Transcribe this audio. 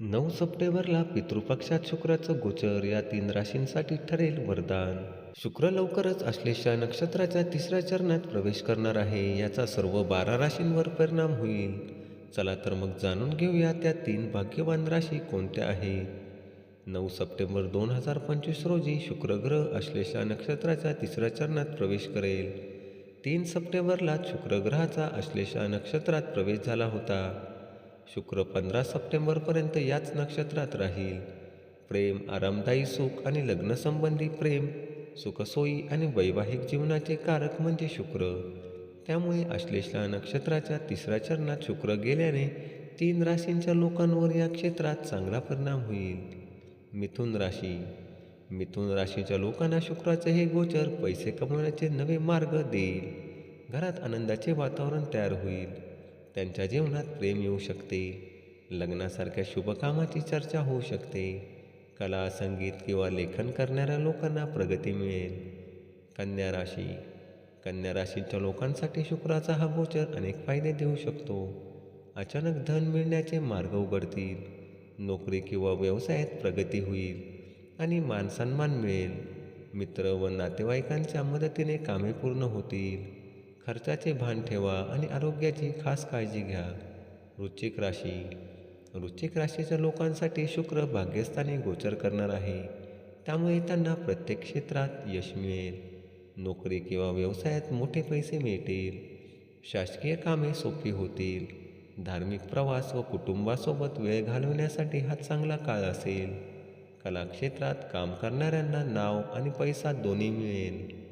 नऊ सप्टेंबरला पितृपक्षात शुक्राचं गोचर या तीन राशींसाठी ठरेल वरदान. शुक्र लवकरच आश्लेषा नक्षत्राच्या तिसऱ्या चरणात प्रवेश करणार आहे याचा सर्व बारा राशींवर परिणाम होईल. चला तर मग जाणून घेऊया त्या तीन भाग्यवान राशी कोणत्या आहेत. नऊ सप्टेंबर दोन हजार पंचवीस रोजी शुक्रग्रह अश्लेषा आश्लेषा नक्षत्राच्या तिसऱ्या चरणात प्रवेश करेल. तीन सप्टेंबरला शुक्रग्रहाचा आश्लेषा नक्षत्रात प्रवेश झाला होता. शुक्र पंधरा सप्टेंबरपर्यंत याच नक्षत्रात राहील. प्रेम आरामदायी सुख आणि लग्नसंबंधी प्रेम सुखसोयी आणि वैवाहिक जीवनाचे कारक म्हणजे शुक्र. त्यामुळे आश्लेषा नक्षत्राच्या तिसऱ्या चरणात शुक्र गेल्याने तीन राशींच्या लोकांवर या क्षेत्रात चांगला परिणाम होईल. मिथुन राशी. मिथुन राशीच्या लोकांना शुक्राचे हे गोचर पैसे कमवण्याचे नवे मार्ग देईल. घरात आनंदाचे वातावरण तयार होईल. त्यांच्या जीवनात प्रेम येऊ शकते. लग्नासारख्या शुभकामाची चर्चा होऊ शकते. कला संगीत किंवा लेखन करणाऱ्या लोकांना प्रगती मिळेल. कन्या राशी. कन्या राशीच्या लोकांसाठी शुक्राचा हा गोचर अनेक फायदे देऊ शकतो. अचानक धन मिळण्याचे मार्ग उघडतील. नोकरी किंवा व्यवसायात प्रगती होईल आणि मानसन्मान मिळेल. मित्र व नातेवाईकांच्या मदतीने कामे पूर्ण होतील. खर्चाचे भान ठेवा आणि आरोग्याची खास काळजी घ्या. वृश्चिक राशी. वृश्चिक राशीच्या लोकांसाठी शुक्र भाग्यस्थानी गोचर करणार आहे. त्यामुळे त्यांना प्रत्येक क्षेत्रात यश मिळेल. नोकरी किंवा व्यवसायात मोठे पैसे मिळतील. शासकीय कामे सोपी होतील. धार्मिक प्रवास व कुटुंबासोबत वेळ घालवण्यासाठी हा चांगला काळ असेल. कला क्षेत्रात काम करणाऱ्यांना नाव आणि पैसा दोन्ही मिळेल.